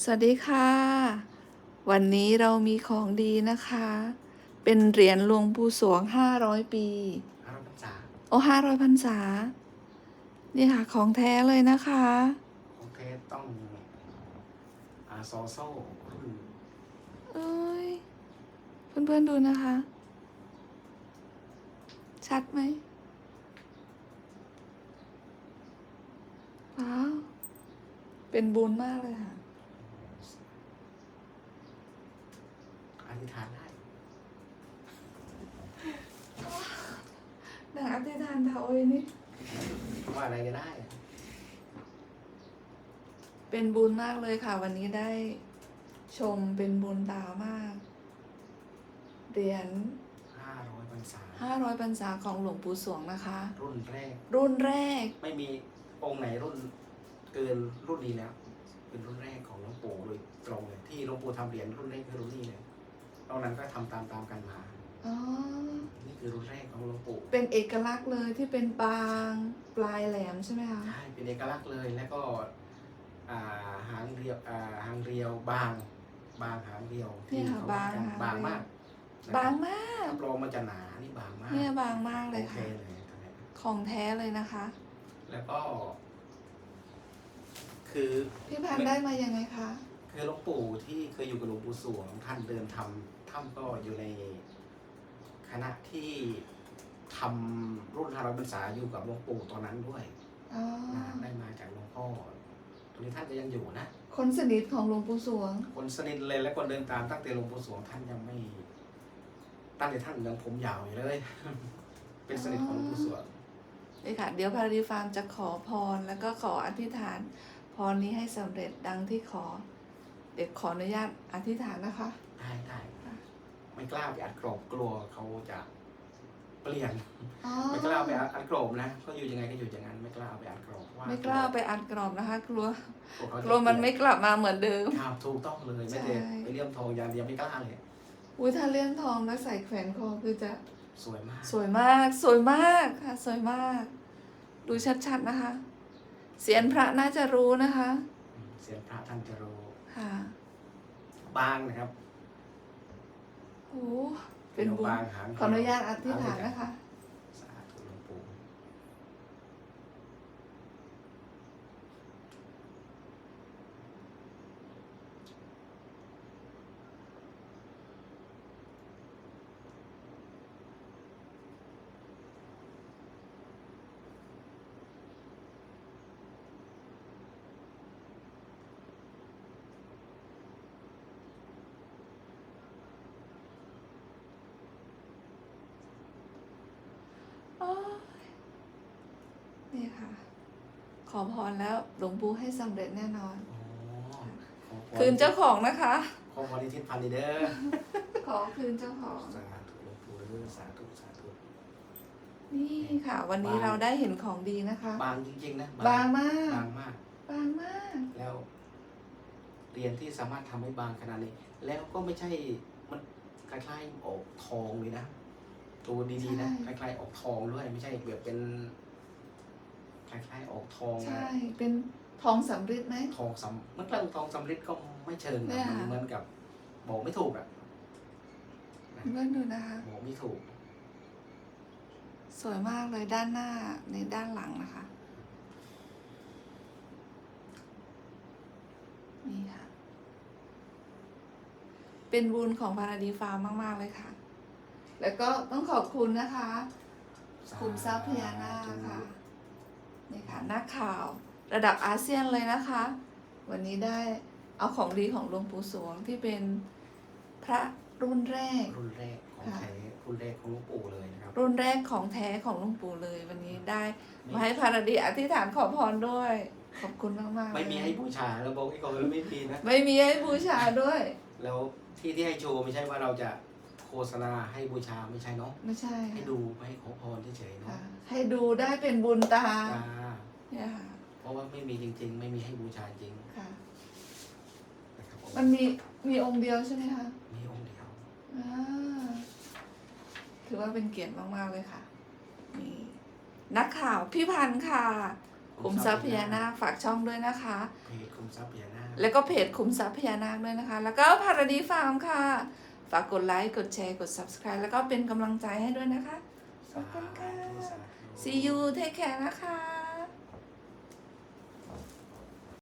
สวัสดีค่ะ วันนี้เรามีของดีนะคะ เป็นเหรียญหลวงปู่สวง500ปีอารมณ์พรรษาโอ้500พรรษา นี่ค่ะของแท้เลยนะคะของเทสต้องอาซอโซ่รุ่นเอ้ย เพื่อนๆดูนะคะ ชัดไหมว้าว เป็นบุญมากเลยค่ะ ธิษฐานได้ดังอธิษฐานเถาเอ้ยนี่ว่าอะไรก็ได้ เป็นบุญมากเลยค่ะ วันนี้ได้ชมเป็นบุญตามาก เหรียญ500พรรษา500พรรษาของหลวงปู่สวงนะคะ รุ่นแรก รุ่นแรก ไม่มีองค์ไหนรุ่นเกินรุ่นนี้แล้ว เป็นรุ่นแรกของหลวงปู่โดยตรงเลยที่หลวงปู่ทำเหรียญรุ่นแรกคือรุ่นนี้เลย นอกนั้นก็ทำตามตามๆกันมา อ๋อ นี่คือรุ่นแรกของหลวงปู่เป็นเอกลักษณ์เลยที่เป็นบางปลายแหลมใช่ไหมคะใช่เป็นเอกลักษณ์เลยแล้วก็อ่าหางเรียวอ่าหางเรียวบาง บางหางเรียวที่เนี่ยค่ะเขาบางกันค่ะบางมากบางมากรับรองมันจะหนานี่บางมากเนี่ยบางมากเลยโอเคค่ะเลยตอนนี้ของแท้เลยนะคะ แล้วก็ คือพี่พันธุ์ได้มายังไงคะ คือหลวงปู่ที่เคยอยู่กับหลวงปู่สวงท่านเดินทำถ้ำก็อยู่ในคณะที่ทำรุ่นฮารอยพรรษาอยู่กับหลวงปู่ตอนนั้นด้วยอ๋อนะได้มาจากหลวงพ่อตอนนี้ท่านก็ยังอยู่นะ คนสนิทของหลวงปู่สวง คนสนิทเลยและคนเดินตามตั้งแต่หลวงปู่สวงท่านยังไม่ตั้งแต่ท่านยังผมยาวอยู่เลย เป็นสนิทของหลวงปู่สวงนี่ค่ะ เดี๋ยวพารีฟาร์มจะขอพรแล้วก็ขออธิษฐาน พรนี้ให้สำเร็จดังที่ขอ เด็กขออนุญาตอธิษฐานนะคะ ได้ได้ค่ะไม่กล้าไปอัดกรอบกลัวเขาจะเปลี่ยนอ๋อไม่กล้าไปอัดอัดกรอบนะก็อยู่ยังไงก็อยู่อย่างนั้นไม่กล้าเอาไปอัดกรอบว่าไม่กล้าไปอัดกรอบนะคะ กลัวกลัวเขากจะลัวมันเปไม่ลี่ยกลับมาเหมือนเดิมครับถูกต้องเลยไม่ได้ใช่ไปเลี่ยมทองอย่างเดียวไม่กล้าเลยอุ้ยถ้าเลี่ยมทองแล้วใส่แขวนคอคือจะสวยมาก สวยมาก สวยมากค่ะ สวยมาก ดูชัดๆนะคะ เสียนพระน่าจะรู้นะคะอืมเสียงพระท่านจะรู้ ค่ะบางนะครับโอ้เป็นบุญบางหางขออนุญาตอธิษฐานนะคะ สาธุหลวงปู่ โอ้ย นี่ค่ะ ขอพรแล้วหลวงปู่ให้สำเร็จแน่นอนอ๋อขอพรคืนเจ้าของนะคะ ขอพรที่ทิศพันธุ์ดีเด้อขอคืนเจ้าของ สาธุหลวงปู่เด้อสาธุสาธุนี่ค่ะ วันนี้เราได้เห็นของดีนะคะ บางจริงๆนะบางมากบางมาก บางมาก แล้ว เรียนที่สามารถทำให้บางขนาดนี้ แล้วก็ไม่ใช่มันคล้ายๆออกทองเลยนะ ตัวดีๆนะคล้ายๆออกทองด้วยไม่ใช่แบบเป็นคล้ายๆออกทองนะใช่ เป็นทองสำริดไหมทองสำมันเรื่องทองสำริดก็ไม่เชิงเนี่นะยมันเหมือนกับบอกไม่ถูกอะเพื่อนดูนะคะบอกไม่ถูก สวยมากเลยด้านหน้าในด้านหลังนะคะนี่ค่ะ เป็นบุญของพาราดีฟาร์มมาก ๆ เลยค่ะ แล้วก็ต้องขอบคุณนะคะคุมทรัพย์พญานาคค่ะนี่ค่ะนักข่าวระดับอาเซียนเลยนะคะ วันนี้ได้เอาของดีของหลวงปู่สวงที่เป็นพระรุ่นแรก รุ่นแรกของค่ะแท้รุ่นแรกของหลวงปู่เลยนะครับ รุ่นแรกของแท้ของหลวงปู่เลย วันนี้ได้มาให้พาราดีอธิษฐานขอพรด้วย ขอบคุณมากๆไม่มีเลยให้บูชาแล้วบอกไอ้ก่อนแล้วไม่มีนะไม่มีให้บูชาด้วย แล้วที่ที่ให้โชว์ไม่ใช่ว่าเราจะ โฆษณาให้บูชาไม่ใช่เนาะไม่ใช่ให้ดูให้ขอพรเฉยๆเนาะค่ะให้ดูได้เป็นบุญตาจ้าเนี่ยค่ะเพราะว่าไม่มีจริง ๆ ไม่มีให้บูชาจริงค่ะ นะครับผมมันมีมีองค์เดียวใช่ไหมคะมีองค์เดียวอ่าถือว่าเป็นเกียรติมาก ๆ เลยค่ะนี่นักข่าวพี่พันธ์ค่ะโอ้คุมทรัพย์พญานาคฝากช่องด้วยนะคะ เพจคุมทรัพย์พญานาค แล้วก็เพจคุมทรัพย์พญานาคด้วยนะคะ แล้วก็พาราดีฟาร์มค่ะ ฝากกดไลค์ กดแชร์ กด subscribe แล้วก็เป็นกำลังใจให้ด้วยนะคะ ขอบคุณค่ะสาธุ see you take care นะคะ